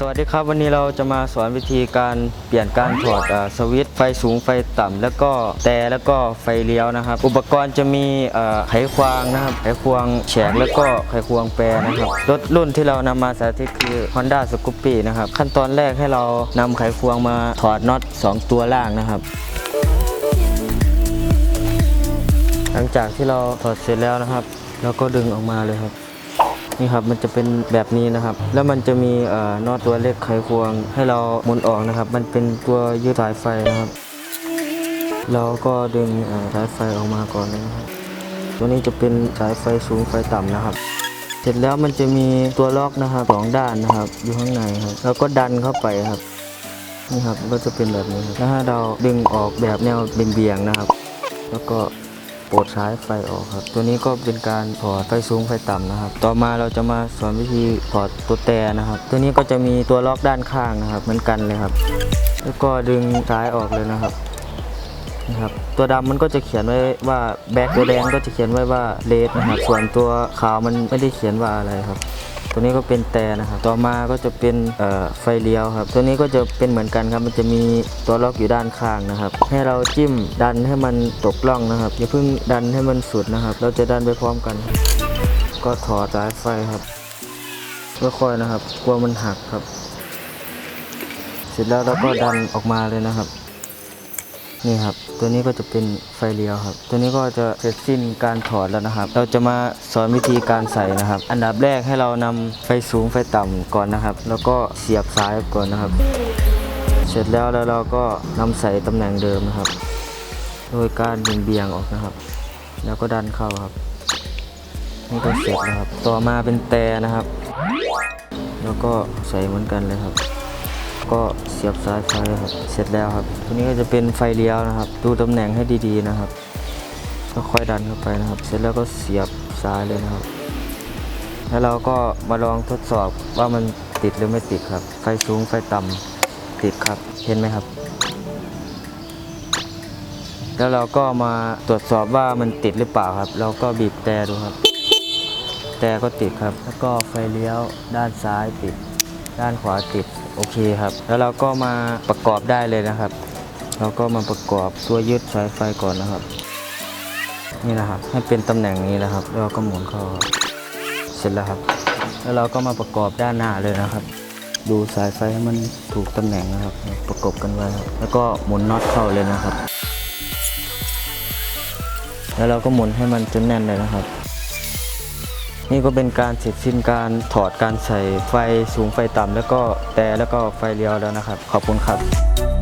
สวัสดีครับวันนี้เราจะมาสอนวิธีการเปลี่ยนการถอดอสวิตช์ไฟสูงไฟต่ำแล้วก็แต่แล้วก็ไฟเลี้ยวนะครับ อุปกรณ์จะมีไขควงนะครับไขควงแฉกแล้วก็ไขควงแปรนะครับรถรุ่นที่เรานำมาสาธิตคือ Honda s c o o p y นะครับขั้นตอนแรกให้เรานำไขควงมาถอดน็อตสองตัวล่างนะครับ หลังจากที่เราถอดเสร็จแล้วนะครับ เราก็ดึงออกมาเลยครับ นี่ครับมันจะเป็นแบบนี้นะครับ แล้วมันจะมีน็อตตัวเล็กไขควง ให้เราหมุนออกนะครับ มันเป็นตัวยืดสายไฟนะครับ เราก็ดึงสายไฟออกมาก่อนนะครับ ตัวนี้จะเป็นสายไฟสูงไฟต่ำนะครับ เสร็จแล้วมันจะมีตัวล็อกนะครับสองด้านนะครับ อยู่ข้างในครับแล้วก็ดันเข้าไปครับนี่ครับก็จะเป็นแบบนี้แล้วถ้าเราดึงออกแบบแนวเบี่ยงๆนะครับ แล้วก็ ปลดสายไฟออกครับ ตัวนี้ก็เป็นการถอดไฟสูงไฟต่ำนะครับ ต่อมาเราจะมาสอนวิธีถอดตัวแต่นะครับ ตัวนี้ก็จะมีตัวล็อกด้านข้างนะครับ เหมือนกันเลยครับ แล้วก็ดึงสายออกเลยนะครับ นี่ครับตัวดำมันก็จะเขียนไว้ว่าแบ็คตัวแดงก็จะเขียนไว้ว่าเลดนะครับส่วนตัวขาวมันไม่ได้เขียนว่าอะไรครับ ตัวนี้ก็เป็นแต่นะครับต่อมาก็จะเป็นไฟเลี้ยวครับ ตัวนี้ก็จะเป็นเหมือนกันครับมันจะมีตัวล็อกอยู่ด้านข้างนะครับ ให้เราจิ้มดันให้มันตกล่องนะครับอย่าเพิ่งดันให้มันสุดนะครับ เราจะดันไปพร้อมกัน ก็ถอดสายไฟครับค่อยๆนะครับ กลัวมันหักครับ เสร็จแล้วเราก็ดันออกมาเลยนะครับ นี่ครับ ตัวนี้ก็จะเป็นไฟเลี้ยวครับ ตัวนี้ก็จะเสร็จสิ้นการถอดแล้วนะครับ เราจะมาสอนวิธีการใส่นะครับ อันดับแรกให้เรานำไฟสูงไฟต่ำก่อนนะครับ แล้วก็เสียบสายก่อนนะครับ เสร็จแล้วแล้วเราก็นำใส่ตำแหน่งเดิมนะครับ โดยการดึงเบี่ยงออกนะครับ แล้วก็ดันเข้าครับนี่ก็เสร็จแล้วครับ ต่อมาเป็นแต่นะครับ แล้วก็ใส่เหมือนกันเลยครับ ก็เสียบสายไฟครับเสร็จแล้วครับตัวนี้ก็จะเป็นไฟเลี้ยวนะครับ ดูตำแหน่งให้ดีๆนะครับก็ค่อยดันเข้าไปนะครับ เสร็จแล้วก็เสียบซ้ายเลยนะครับ แล้วเราก็มาลองทดสอบว่ามันติดหรือไม่ติดครับ ไฟสูงไฟต่ำติดครับเห็นไหมครับ แล้วเราก็มาตรวจสอบว่ามันติดหรือเปล่าครับ เราก็บีบแต่ดูครับ แต่ก็ติดครับ แล้วก็ไฟเลี้ยวด้านซ้ายติด ด้านขวาติดโอเคครับ แล้วเราก็มาประกอบได้เลยนะครับ เราก็มาประกอบตัวยึดสายไฟก่อนนะครับ นี่นะครับให้เป็นตำแหน่งนี้นะครับแล้วเราก็หมุนเข้าครับเสร็จแล้วครับ แล้วเราก็มาประกอบด้านหน้าเลยนะครับ ดูสายไฟให้มันถูกตำแหน่งนะครับ ประกบกันไว้ครับแล้วก็หมุนน็อตเข้าเลยนะครับ แล้วเราก็หมุนให้มันจนแน่นเลยนะครับ นี่ก็เป็นการเสร็จสิ้นการถอดการใส่ไฟสูงไฟต่ำแล้วก็แต่แล้วก็ไฟเลี้ยวแล้วนะครับ ขอบคุณครับ